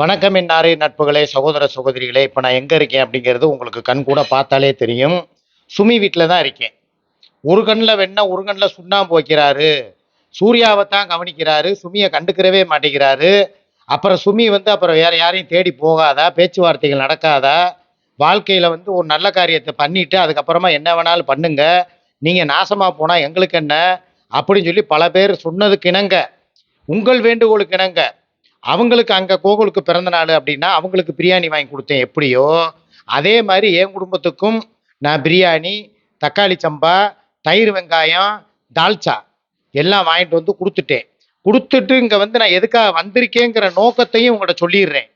வணக்கம் இன்னாரே நட்புகளே சகோதர சகோதரிகளே. இப்போ நான் எங்கே இருக்கேன் அப்படிங்கிறது உங்களுக்கு கண் கூட பார்த்தாலே தெரியும். சுமி வீட்டில் தான் இருக்கேன். ஒரு கண்ணில் வெண்ணா ஒரு கண்ணில் சுண்ணாம்பு வைக்கிறாரு. சூர்யாவை தான் கவனிக்கிறாரு. சுமியை கண்டுக்கிறவே மாட்டேங்கிறாரு. அப்புறம் சுமி வந்து அப்புறம் வேற யாரையும் தேடி போகாதா? பேச்சுவார்த்தைகள் நடக்காதா? வாழ்க்கையில் வந்து ஒரு நல்ல காரியத்தை பண்ணிட்டு அதுக்கப்புறமா என்ன வேணாலும் பண்ணுங்க. நீங்கள் நாசமாக போனால் எங்களுக்கு என்ன? அப்படின்னு சொல்லி பல பேர் சொன்னதுக்கு இணங்க. உங்கள் வேண்டுகோளுக்கு இணங்க. அவங்களுக்கு அங்கே கோகுலுக்கு பிறந்த நாள் அப்படின்னா அவங்களுக்கு பிரியாணி வாங்கி கொடுத்தேன். எப்படியோ? அதே மாதிரி என் குடும்பத்துக்கும் நான் பிரியாணி தக்காளி சம்பா தயிர் வெங்காயம் தால்ச்சா எல்லாம் வாங்கிட்டு வந்து கொடுத்துட்டேன். கொடுத்துட்டு இங்கே வந்து நான் எதுக்காக வந்திருக்கேங்கிற நோக்கத்தையும் உங்கள்கிட்ட சொல்லிடுறேன்.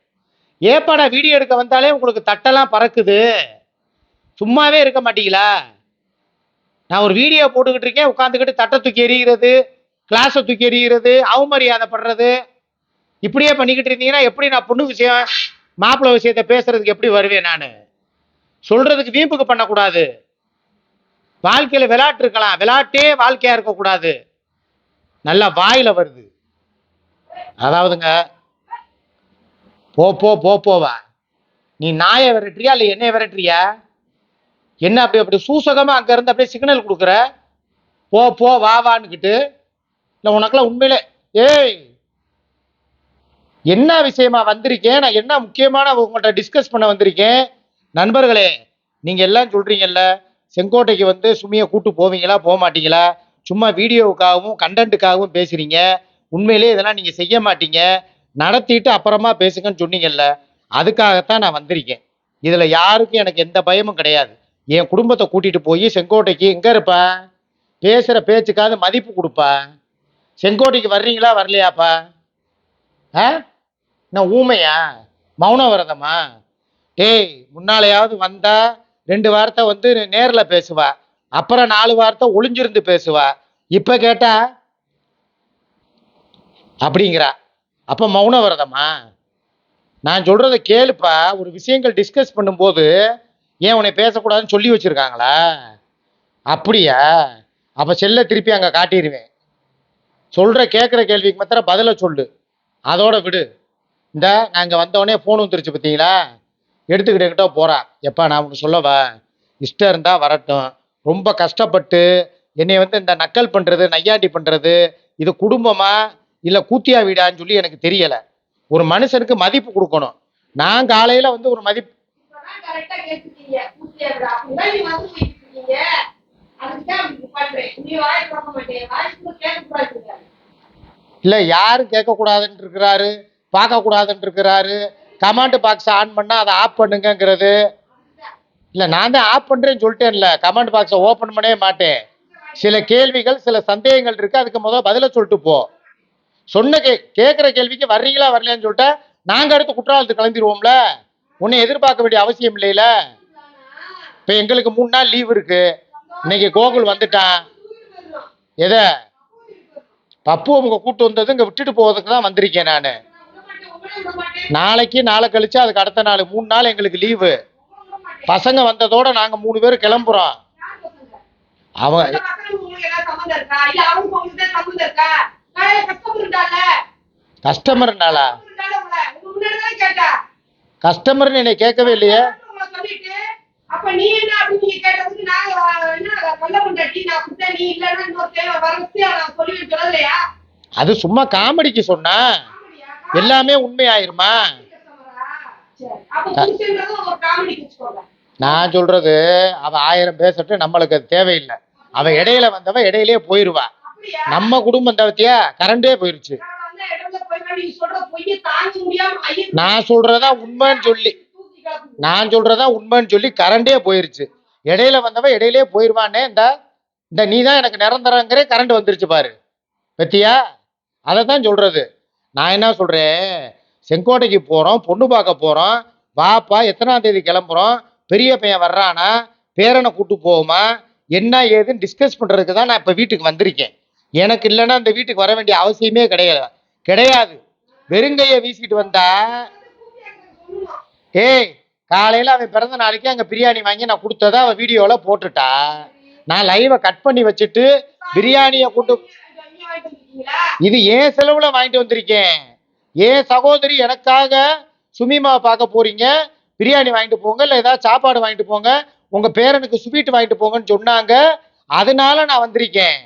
ஏப்பாடா வீடியோ எடுக்க வந்தாலே உங்களுக்கு தட்டெல்லாம் பறக்குது. சும்மாவே இருக்க மாட்டீங்களா? நான் ஒரு வீடியோ போட்டுக்கிட்டு இருக்கேன் உட்காந்துக்கிட்டு தட்டை தூக்கி எறிகிறது கிளாஸை தூக்கி எறிகிறது அவமரியாதை படுறது இப்படியே பண்ணிக்கிட்டு இருந்தீங்கன்னா எப்படி நான் பொண்ணு விஷயம் மாப்பிள்ளை விஷயத்த பேசுறதுக்கு எப்படி வருவேன் நான்? சொல்றதுக்கு வீம்புக்கு பண்ணக்கூடாது. வாழ்க்கையில விளையாட்டு இருக்கலாம். விளையாட்டே வாழ்க்கையா இருக்கக்கூடாது. நல்லா வாயில வருது. அதாவதுங்க போ போ போ போவா. நீ நாயை விரட்டுறியா இல்லை என்னைய விரட்டுறியா? என்ன அப்படி அப்படி சூசகமாக அங்கே இருந்து அப்படியே சிக்னல் கொடுக்குற? போ போ வா வான்னுக்கிட்டு இல்லை உனக்கெல்லாம் உண்மையிலே ஏய் என்ன விஷயமா வந்திருக்கேன்? நான் என்ன முக்கியமான உங்கள்கிட்ட டிஸ்கஸ் பண்ண வந்திருக்கேன்? நண்பர்களே நீங்கள் எல்லாம் சொல்கிறீங்கல்ல செங்கோட்டைக்கு வந்து சுமியை கூட்டு போவீங்களா போக மாட்டீங்களா? சும்மா வீடியோவுக்காகவும் கண்டென்ட்டுக்காகவும் பேசுகிறீங்க உண்மையிலே இதெல்லாம் நீங்கள் செய்ய மாட்டீங்க. நடத்திட்டு அப்புறமா பேசுங்கன்னு சொன்னீங்கல்ல அதுக்காகத்தான் நான் வந்திருக்கேன். இதில் யாருக்கும் எனக்கு எந்த பயமும் கிடையாது. என் குடும்பத்தை கூட்டிகிட்டு போய் செங்கோட்டைக்கு எங்கே இருப்பேன் பேசுகிற பேச்சுக்காவது மதிப்பு கொடுப்பேன் செங்கோட்டைக்கு வர்றீங்களா வரலையாப்பா? ஆ? நான் ஊமையா? மௌன விரதமா? டேய் முன்னாலையாவது வந்தா ரெண்டு வார்த்தை வந்து நேரில் பேசுவா. அப்புறம் நாலு வார்த்தை ஒளிஞ்சிருந்து பேசுவா. இப்போ கேட்டா? அப்படிங்கிறா. அப்போ மௌன விரதமா? நான் சொல்கிறத கேளுப்பா. ஒரு விஷயங்கள் டிஸ்கஸ் பண்ணும்போது ஏன் உன்னை பேசக்கூடாதுன்னு சொல்லி வச்சிருக்காங்களா? அப்படியா? அப்போ செல்ல திருப்பி அங்கே காட்டிடுவேன் சொல்கிற கேட்குற கேள்விக்கு மாத்திரம் பதிலை சொல்லு. அதோட விடு. இந்த நாங்கள் வந்தவொடனே ஃபோன் வந்துருச்சு பார்த்தீங்களா எடுத்துக்கிட்டு போறா. எப்பா நான் உனக்கு சொல்லவா? இஷ்டம் இருந்தால் வரட்டும். ரொம்ப கஷ்டப்பட்டு என்னை வந்து இந்த நக்கல் பண்ணுறது நையாண்டி பண்ணுறது இது குடும்பமா இல்லை கூத்தியா வீடான்னு சொல்லி எனக்கு தெரியலை. ஒரு மனுஷனுக்கு மதிப்பு கொடுக்கணும். நான் காலையில் வந்து ஒரு மதிப்பு. இல்லை யாரும் கேட்கக்கூடாதுன்னு இருக்கிறாரு. பார்க்கக்கூடாதுன்னு இருக்கிறாரு கமாண்ட் பாக்ஸ் ஆன் பண்ணால் அதை ஆஃப் பண்ணுங்கங்கிறது. இல்லை நான் தான் ஆஃப் பண்ணுறேன்னு சொல்லிட்டேன்ல. கமாண்ட் பாக்ஸை ஓப்பன் பண்ணவே மாட்டேன். சில கேள்விகள் சில சந்தேகங்கள் இருக்குது அதுக்கு முதல் பதில சொல்லிட்டு போ. சொன்ன கே கேட்குற கேள்விக்கு வர்றீங்களா வரலையான்னு சொல்லிட்டு நாங்கள் அடுத்து குற்றாலத்துக்கு கிளம்பிடுவோம்ல ஒன்றும் எதிர்பார்க்க வேண்டிய அவசியம் இல்லைல்ல இப்போ எங்களுக்கு மூணு நாள் லீவ் இருக்கு. இன்னைக்கு கோகுல் வந்துட்டான். எதை? பப்பு அவங்க கூட்டு வந்தது இங்கே விட்டுட்டு போவதுக்கு தான் வந்திருக்கேன் நான் நான் விட மாட்டேன். உங்களை விட மாட்டேன். நாளைக்கு நாளை கழிச்சு அதுக்கு அடுத்த நாள் மூணு நாள் எங்களுக்கு லீவு. பசங்க வந்ததோட நாங்கள் மூணு பேர் கிளம்புறோம்? அவன். கஸ்டமர்னாலா. கஸ்டமர்னு என்னை கேட்கவே இல்லையே உங்களை சொல்லிட்டு, அப்ப நீ என்ன அப்படின்னு நீங்க கேட்டதுக்கு நான் அஹ், என்ன கொல்ல கொண்டாட்டி நான் கொடுத்தேன் நீ இல்லைன்னா இன்னொரு தேவை வரவச்சு நான் சொல்லி சொல்லலையா அது சும்மா காமெடிக்கு சொன்னா? எல்லாமே உண்மையாயிருமா. நான் சொல்றது அவ ஆயிரம் பேசட்டும் நம்மளுக்கு அது தேவையில்லை. அவ இடையில வந்தவ இடையிலே போயிருவா? நம்ம குடும்பம் தவிர்த்தியா? கரண்டே போயிருச்சு. நான் சொல்றதா உண்மைன்னு சொல்லி. நான் சொல்றதா உண்மைன்னு சொல்லி கரண்டே போயிருச்சு. இடையில வந்தவ இடையிலே போயிருவானே இந்த இந்த நீ தான் எனக்கு நிரந்தரங்கிற கரண்ட் வந்துருச்சு பாரு. பத்தியா? அதை தான் சொல்றது. நான் என்ன சொல்கிறேன் செங்கோட்டைக்கு போகிறோம் பொண்ணு பார்க்க போகிறோம் வாப்பா எத்தனாம் தேதி கிளம்புறோம்? பெரிய பையன் வர்றானா? பேரனை கூட்டு போவோமா? என்ன ஏதுன்னு டிஸ்கஸ் பண்ணுறதுக்கு தான் நான் இப்போ வீட்டுக்கு வந்திருக்கேன். எனக்கு இல்லைன்னா இந்த வீட்டுக்கு வர வேண்டிய அவசியமே கிடையாது கிடையாது. வெறுங்கையை வீசிட்டு வந்தா ஏய் காலையில் அவன் பிறந்த நாளைக்கு அங்கே பிரியாணி வாங்கி நான் கொடுத்ததை அவன் வீடியோவில் போட்டுட்டா. நான் லைவை கட் பண்ணி வச்சுட்டு பிரியாணியை கொண்டு இது ஏன் செலவில் வாங்கிட்டு வந்திருக்கேன்? ஏன் சகோதரி எனக்காக சுமிமாவை பார்க்க போறீங்க? பிரியாணி வாங்கிட்டு போங்க இல்லை ஏதாவது சாப்பாடு வாங்கிட்டு போங்க. உங்க பேரனுக்கு ஸ்வீட் வாங்கிட்டு போங்கன்னு சொன்னாங்க. அதனால நான் வந்திருக்கேன்.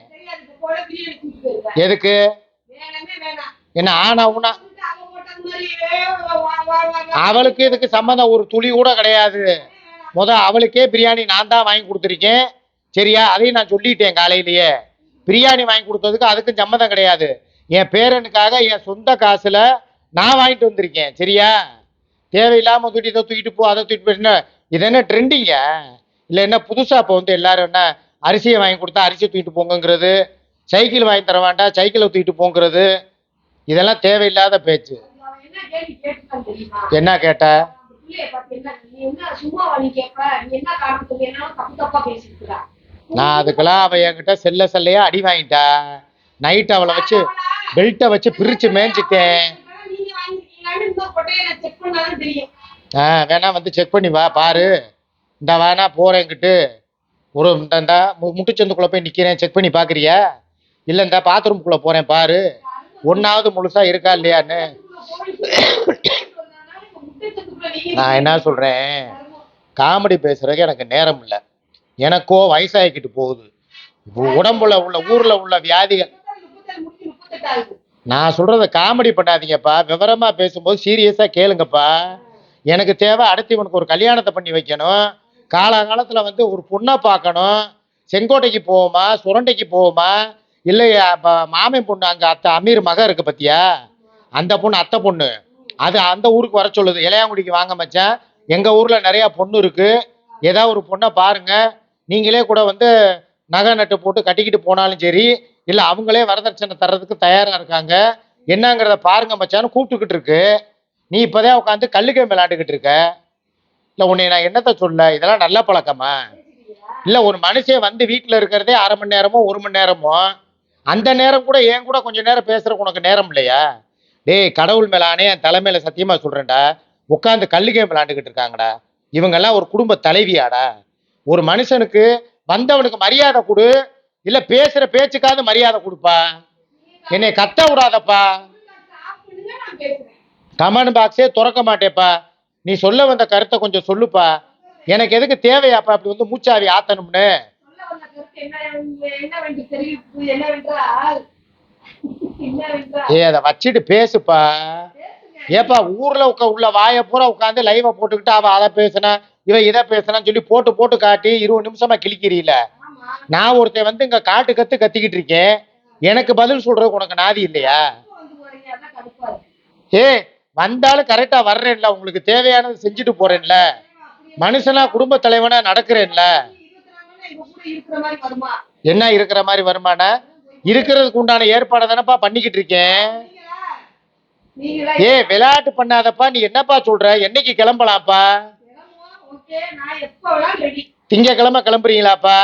எதுக்கு? என்ன ஆனா உனா? அவளுக்கு இதுக்கு சம்மந்தம் ஒரு துளி கூட கிடையாது. முத அவளுக்கே பிரியாணி நான் தான் வாங்கி கொடுத்துருக்கேன். சரியா? அதையும் நான் சொல்லிட்டேன் காலையிலேயே. பிரியாணி வாங்கி கொடுத்ததுக்கு அதுக்கும் சம்மதம் கிடையாது. என் பேரனுக்காக என் சொந்த காசில் நான் வாங்கிட்டு வந்திருக்கேன். சரியா? தேவையில்லாமல் தூட்டி இதை தூக்கிட்டு போ அதை தூக்கிட்டு போய் இது என்ன ட்ரெண்டிங்க இல்லை என்ன புதுசாக இப்போ வந்து எல்லாரும் என்ன அரிசியை வாங்கி கொடுத்தா அரிசியை தூக்கிட்டு போங்கங்கிறது? சைக்கிள் வாங்கி தர வேண்டாம் சைக்கிளை தூக்கிட்டு போங்கிறது? இதெல்லாம் தேவையில்லாத பேச்சு. என்ன கேட்ட? சும்மா நீ கேட்ப நீ என்ன காரணத்துக்கு? என்ன தப்பு தப்பா பேசிட்டு நான் அதுக்கெல்லாம் அவ என்கிட்ட செல்ல செல்லையா அடி வாங்கிட்டா நைட் அவளை வச்சு பெல்ட்டை வச்சு பிரிச்சு மேய்ஞ்சிட்டேன். ஆ வேணா வந்து செக் பண்ணி வா பாரு. இந்த வேணா போறேங்கிட்டு ஒரு இந்த மு- முட்டுச்சந்துக்குள்ள போய் நிக்கிறேன் செக் பண்ணி பாக்குறியா? இல்ல இந்த பாத்ரூம்குள்ள போறேன் பாரு. ஒன்னாவது முழுசா இருக்கா இல்லையான்னு. நான் என்ன சொல்றேன்? காமெடி பேசுறதுக்கு எனக்கு நேரம் இல்லை. எனக்கோ வயசாகிக்கிட்டு போகுது. உடம்புல உள்ள ஊர்ல உள்ள வியாதிகள். நான் சொல்றத காமெடி பண்ணாதீங்கப்பா. விவரமா பேசும்போது சீரியஸா கேளுங்கப்பா. எனக்கு தேவை அடுத்து இவனுக்கு ஒரு கல்யாணத்தை பண்ணி வைக்கணும். காலகாலத்துல வந்து ஒரு பொண்ணை பார்க்கணும். செங்கோட்டைக்கு போவோமா? சுரண்டைக்கு போவோமா? இல்லை மாமன் பொண்ணு அங்க அத்தை அமீர் மக இருக்கு பத்தியா? அந்த பொண்ணு அத்தை பொண்ணு. அது அந்த ஊருக்கு வர சொல்லுது. இளையாங்குடிக்கு வாங்க மச்சான். எங்க ஊர்ல நிறைய பொண்ணு இருக்கு. ஏதாவது ஒரு பொண்ணை பாருங்க. நீங்களே கூட வந்து நகை நட்டு போட்டு கட்டிக்கிட்டு போனாலும் சரி இல்லை அவங்களே வரதட்சணை தர்றதுக்கு தயாராக இருக்காங்க. என்னங்கிறத பாருங்க மச்சான்னு கூப்பிட்டுக்கிட்டு இருக்கு. நீ இப்போதான் உட்காந்து கல்லுக்கே விளாண்டுக்கிட்டு இருக்க. இல்லை உன்னை நான் என்னத்தை சொல்ல? இதெல்லாம் நல்ல பழக்கமா? இல்லை ஒரு மனுஷன் வந்து வீட்டில் இருக்கிறதே அரை மணி நேரமோ ஒரு மணி நேரமோ அந்த நேரம் கூட ஏன் கூட கொஞ்சம் நேரம் பேசுகிறக்கு உனக்கு நேரம் இல்லையா? டேய் கடவுள் மேலானே என் தலைமையில் சத்தியமாக சொல்கிறேன்டா உட்காந்து கல்லுகை விளாண்டுக்கிட்டு இருக்காங்கடா. இவங்கெல்லாம் ஒரு குடும்ப தலைவியாடா. ஒரு மனுஷனுக்கு வந்தவனுக்கு மரியாதை கொடு இல்ல பேசுற பேச்சுக்காவது மரியாதை கொடுப்பா. என்னை கத்த விடாதப்பா. கமெண்ட் பாக்ஸே திறக்க மாட்டேப்பா. நீ சொல்ல வந்த கருத்தை கொஞ்சம் சொல்லுப்பா. எனக்கு எதுக்கு தேவையாப்பா அப்படி வந்து மூச்சாவி ஆத்தணும்னு? ஏ அதை வச்சுட்டு பேசுப்பா. ஏப்பா ஊர்ல உட்கா உள்ள வாயை பூரா உட்காந்து லைவை போட்டுக்கிட்டு அவ அதை பேசுனா இவன் இதை பேசலாம் சொல்லி போட்டு போட்டு காட்டி இருபது நிமிஷமா கிழிக்கிறீல நான் ஒருத்தன் வந்து இங்க காட்டு கத்து கத்திக்கிட்டு இருக்கேன். எனக்கு பதில் சொல்றதுக்கு உனக்கு நாதி இல்லையா? ஏ வந்தாலும் கரெக்டா வர்றேன்ல. உங்களுக்கு தேவையானது செஞ்சுட்டு போறேன்ல. மனுஷனா குடும்ப தலைவனா நடக்கிறேன்ல. என்ன இருக்கிற மாதிரி வருமான? இருக்கிறதுக்கு உண்டான ஏற்பாடை தானப்பா பண்ணிக்கிட்டு இருக்கேன். ஏ விளையாட்டு பண்ணாதப்பா. நீ என்னப்பா சொல்ற? என்னைக்கு கிளம்பலாம்ப்பா ஓகே நான் எப்போ வேணாலும் ரெடி திங்கக்கிழமை கிளம்புறீங்களாப்பா?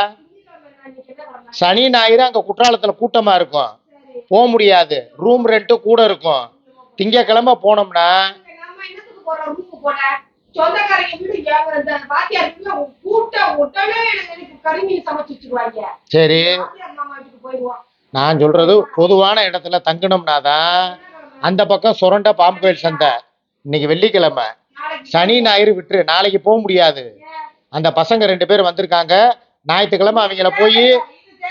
சனி ஞாயிறு அங்க குற்றாலத்துல கூட்டமா இருக்கும். போக முடியாது. ரூம் ரெண்ட்டு கூட இருக்கும். திங்கக்கிழமை போனோம்னா சரி. நான் சொல்றது பொதுவான இடத்துல தங்கணும்னா தான் அந்த பக்கம் சுரண்ட பாம்பு கோயில் சந்தை. இன்னைக்கு வெள்ளிக்கிழமை. சனி ஞாயிறு விட்டுரு. நாளைக்கு போக முடியாது. அந்த பசங்க ரெண்டு பேர் வந்திருக்காங்க. ஞாயிற்றுக்கிழமை அவங்கள போய்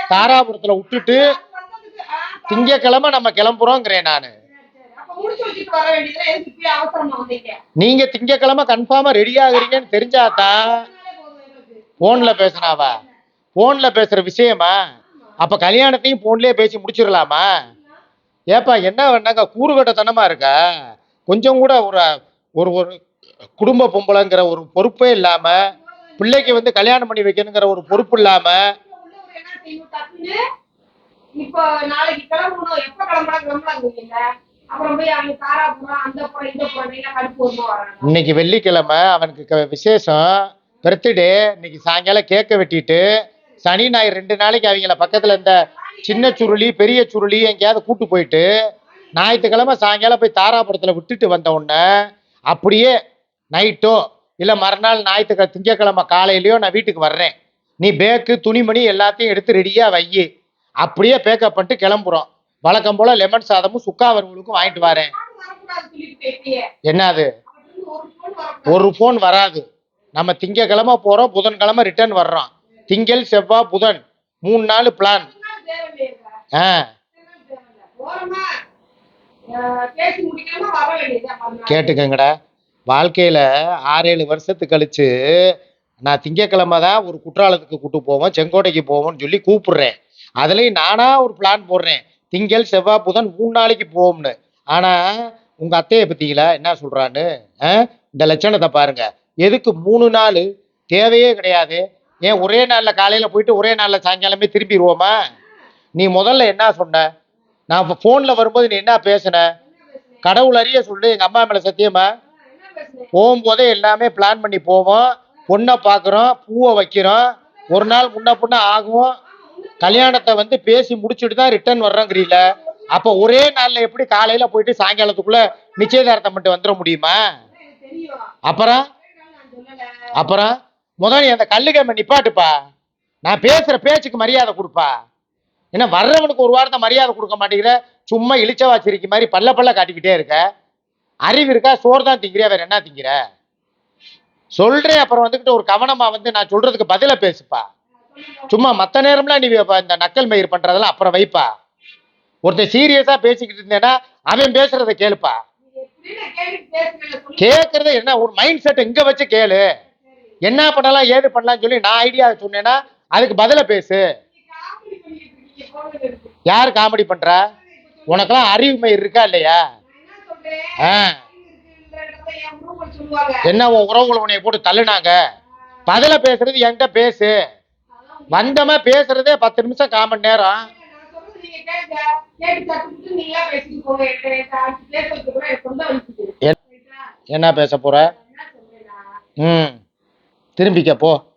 தாராபுரத்துல விட்டுட்டு திங்கக்கிழமை நம்ம கிளம்புறோங்கிறேன் நான். நீங்க திங்கக்கிழமை கன்ஃபார்மா ரெடி ஆகுறீங்கன்னு தெரிஞ்சாதான் போன்ல பேசுனாவா? போன்ல பேசுற விஷயமா? அப்ப கல்யாணத்தையும் போன்லயே பேசி முடிச்சிடலாமா ஏப்பா என்ன வேணாங்க கூறுகட்டத்தனமா இருக்கா? கொஞ்சம் கூட ஒரு ஒரு ஒரு குடும்ப பொம்பளைங்கிற ஒரு பொறுப்பே இல்லாம பிள்ளைக்கு வந்து கல்யாணம் பண்ணி வைக்கணுங்கிற ஒரு பொறுப்பு இல்லாம உள்ளவங்க என்ன செய்யணும் டக்குன்னு இப்போ நாளைக்கு கிளம்பணும். எப்ப கிளம்பலாம் கிளம்பலாங்கிறீங்க அப்புறம் போய் அவங்க தாராபுரம் அந்த புறம் இந்த புறம் எல்லாம் கடுப்பு வருமா வராங்க இன்னைக்கு வெள்ளிக்கிழமை அவனுக்கு விசேஷம். பர்த்டே இன்னைக்கு சாயங்காலம் கேக்க வெட்டிட்டு சனி ஞாயிறு ரெண்டு நாளைக்கு அவங்கள பக்கத்துல இந்த சின்ன சுருளி பெரிய சுருளி எங்கேயாவது கூட்டு போயிட்டு ஞாயிற்றுக்கிழமை சாயங்காலம் போய் தாராபுரத்துல விட்டுட்டு வந்த உடனே அப்படியே நைட்டோ இல்லை மறுநாள் ஞாயிற்றுக்கிழமை திங்கக்கிழமை காலையிலயோ நான் வீட்டுக்கு வர்றேன். நீ பேக்கு துணிமணி எல்லாத்தையும் எடுத்து ரெடியா வை. அப்படியே பேக்கப் பண்ணிட்டு கிளம்புறோம். வழக்கம் போல லெமன் சாதமும் சுக்கா வறுவலுக்கும் வாங்கிட்டு வரேன். என்னது? ஒரு ஃபோன் வராது. நம்ம திங்கக்கிழமை போகிறோம் புதன்கிழமை ரிட்டர்ன் வர்றோம். திங்கள் செவ்வாய் புதன். மூணு நாள் பிளான் ஆ. கேட்டுக்கங்கடா. வாழ்க்கையில் ஆறேழு வருஷத்துக்கு கழிச்சு நான் திங்கக்கிழமை தான் ஒரு குற்றாலத்துக்கு கூட்டு போவோம் செங்கோட்டைக்கு போவோம்னு சொல்லி கூப்பிடுறேன். அதுலேயும் நானாக ஒரு பிளான் போடுறேன். திங்கள் செவ்வாய் புதன் மூணு நாளைக்கு போவோம்னு. ஆனால் உங்கள் அத்தையை பற்றிங்களா என்ன சொல்கிறான்னு இந்த லட்சணத்தை பாருங்க. எதுக்கு மூணு நாள்? தேவையே கிடையாது. ஏன் ஒரே நாளில் காலையில் போயிட்டு ஒரே நாளில் சாயங்காலமே திரும்பிடுவோமா நீ முதல்ல என்ன சொன்ன? நான் ஃபோனில் வரும்போது நீ என்ன பேசுன? கடவுள் அறிய சொல்லு எங்கள் அம்மா மேலே சத்தியமா? போகும்போதே எல்லாமே பிளான் பண்ணி போவோம். பொண்ணை பார்க்குறோம் பூவை வைக்கிறோம். ஒரு நாள் முன்ன பின்ன ஆகும். கல்யாணத்தை வந்து பேசி முடிச்சுட்டு தான் ரிட்டர்ன் வர்றோங்கிறீல. அப்போ ஒரே நாளில் எப்படி காலையில் போயிட்டு சாயங்காலத்துக்குள்ளே நிச்சயதார்த்தம் பண்ணிட்டு வந்துட முடியுமா? அப்புறம்? அப்புறம்? முதல் நீ அந்த கல்லுக்கம்மை நிப்பாட்டுப்பா. நான் பேசுகிற பேச்சுக்கு மரியாதை கொடுப்பா. ஏன்னா வர்றவனுக்கு ஒரு வாரத்தை மரியாதை கொடுக்க மாட்டேங்கிற. சும்மா இழிச்ச வாச்சிருக்க மாதிரி பல்ல பல்ல காட்டிக்கிட்டே இருக்க. அறிவு இருக்கா? சோறு தான் திங்கிறியா? வேற என்ன திங்கிற? சொல்றேன். அப்புறம் வந்துக்கிட்டு ஒரு கவனமா வந்து நான் சொல்றதுக்கு பதில பேசுப்பா. சும்மா மற்ற நேரம்லாம் நீ இந்த நக்கல் மயிர் பண்றதெல்லாம் அப்புறம் வைப்பா. ஒருத்தன் சீரியஸா பேசிக்கிட்டு இருந்தேன்னா அவன் பேசுறத கேளுப்பா. நீ கேட்கறது என்ன? ஒரு மைண்ட் செட் இங்க வச்சு கேளு. என்ன பண்ணலாம் ஏது பண்ணலாம்னு சொல்லி நான் ஐடியா சொன்னேன்னா அதுக்கு பதில பேசு. காமெடி யார் காமெடி பண்ற? உனக்கெல்லாம் அறிவுமை இருக்கா இல்லையா? என்ன உறவுகள் உன்னைய போட்டு தள்ளுனாங்க? பதில பேசுறது என்கிட்ட பேசு. வந்தமா பேசுறதே பத்து நிமிஷம் காமன் நேரம். என்ன பேச போற? ம். திரும்பிக்க போ.